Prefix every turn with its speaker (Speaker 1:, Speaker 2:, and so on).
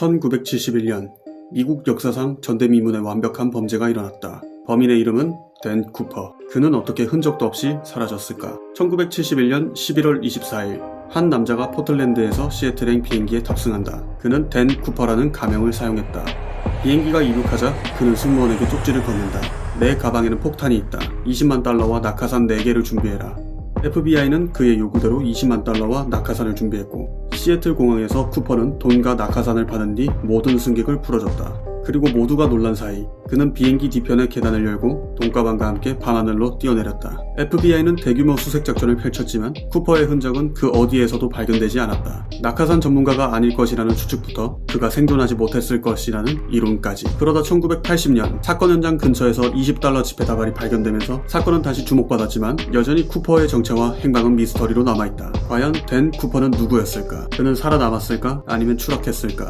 Speaker 1: 1971년 미국 역사상 전대미문의 완벽한 범죄가 일어났다. 범인의 이름은 댄 쿠퍼. 그는 어떻게 흔적도 없이 사라졌을까? 1971년 11월 24일 한 남자가 포틀랜드에서 시애틀행 비행기에 탑승한다. 그는 댄 쿠퍼라는 가명을 사용했다. 비행기가 이륙하자 그는 승무원에게 쪽지를 건넨다. 내 가방에는 폭탄이 있다. 20만 달러와 낙하산 4개를 준비해라. FBI는 그의 요구대로 20만 달러와 낙하산을 준비했고 시애틀 공항에서 쿠퍼는 돈과 낙하산을 받은 뒤 모든 승객을 풀어줬다. 그리고 모두가 놀란 사이 그는 비행기 뒤편의 계단을 열고 돈가방과 함께 밤하늘로 뛰어내렸다. FBI는 대규모 수색 작전을 펼쳤지만 쿠퍼의 흔적은 그 어디에서도 발견되지 않았다. 낙하산 전문가가 아닐 것이라는 추측부터 그가 생존하지 못했을 것이라는 이론까지. 그러다 1980년 사건 현장 근처에서 20달러 지폐 다발이 발견되면서 사건은 다시 주목받았지만 여전히 쿠퍼의 정체와 행방은 미스터리로 남아있다. 과연 댄 쿠퍼는 누구였을까? 그는 살아남았을까? 아니면 추락했을까?